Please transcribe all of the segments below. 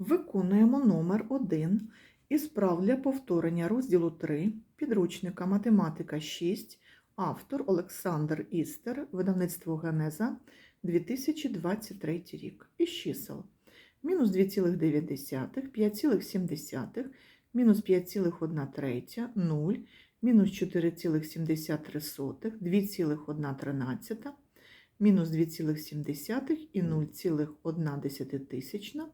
Виконуємо номер 1 із прав для повторення розділу 3 підручника математика 6, автор Олександр Істер, видавництво Генеза 2023 рік. Із чисел. Мінус 2,9, 5,7, мінус 5,1 третя, 0, мінус 4,73, 2,1 мінус 2,7 і 0,1 тисячна.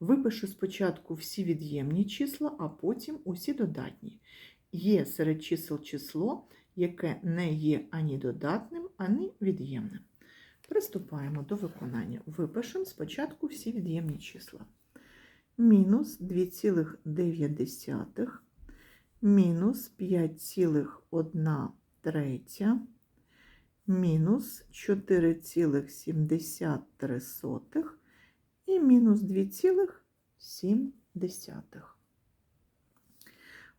Випишу спочатку всі від'ємні числа, а потім усі додатні. Є серед чисел число, яке не є ані додатним, ані від'ємним. Приступаємо до виконання. Випишемо спочатку всі від'ємні числа. Мінус 2,9, мінус 5,1 третя, мінус 4,73 і мінус 2,7.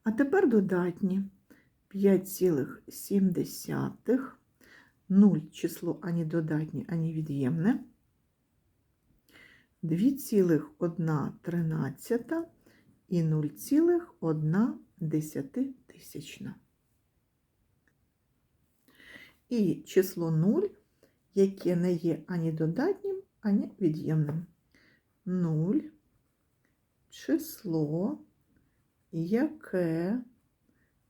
А тепер додатні 5,7, 0 число ані додатнє, ані від'ємне, 2,1 і 0,1 тисячна. І число 0, яке не є ані додатнім, ані від'ємним. 0 число, яке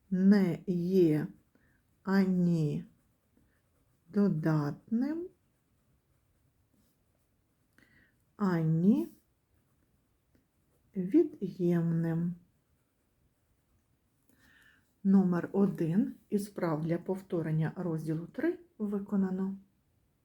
не є ані додатним, ані від'ємним. Номер 1 із прав для повторення розділу 3 виконано.